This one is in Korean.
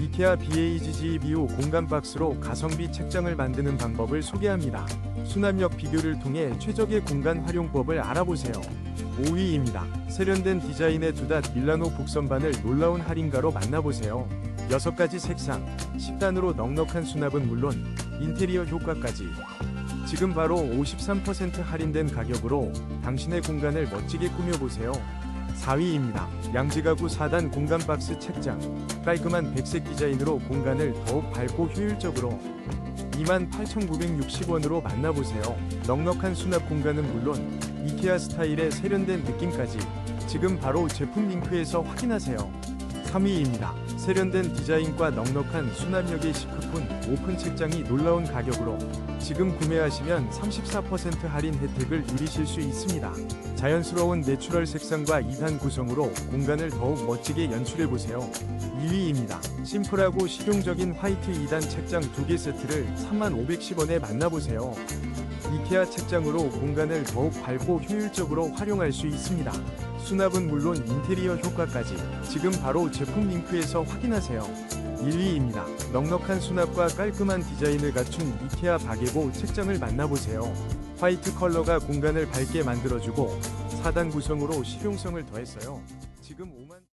이케아 BAGG25 공간 박스로 가성비 책장을 만드는 방법을 소개합니다. 수납력 비교를 통해 최적의 공간 활용법을 알아보세요. 5위입니다. 세련된 디자인의 두닷 밀라노 복선반을 놀라운 할인가로 만나보세요. 6가지 색상, 10단으로 넉넉한 수납은 물론 인테리어 효과까지 지금 바로 53% 할인된 가격으로 당신의 공간을 멋지게 꾸며보세요. 4위입니다. 양지가구 4단 공간 박스 책장. 깔끔한 백색 디자인으로 공간을 더욱 밝고 효율적으로 28,960원으로 만나보세요. 넉넉한 수납 공간은 물론 이케아 스타일의 세련된 느낌까지 지금 바로 제품 링크에서 확인하세요. 3위입니다. 세련된 디자인과 넉넉한 수납력의 시크폰 오픈 책장이 놀라운 가격으로 지금 구매하시면 34% 할인 혜택을 누리실 수 있습니다. 자연스러운 내추럴 색상과 2단 구성으로 공간을 더욱 멋지게 연출해보세요. 2위입니다. 심플하고 실용적인 화이트 2단 책장 2개 세트를 3510원에 만나보세요. 이케아 책장으로 공간을 더욱 밝고 효율적으로 활용할 수 있습니다. 수납은 물론 인테리어 효과까지 지금 바로 제품 링크에서 확인하세요. 1위입니다. 넉넉한 수납과 깔끔한 디자인을 갖춘 이케아 바게고 책장을 만나보세요. 화이트 컬러가 공간을 밝게 만들어주고 4단 구성으로 실용성을 더했어요. 지금 5만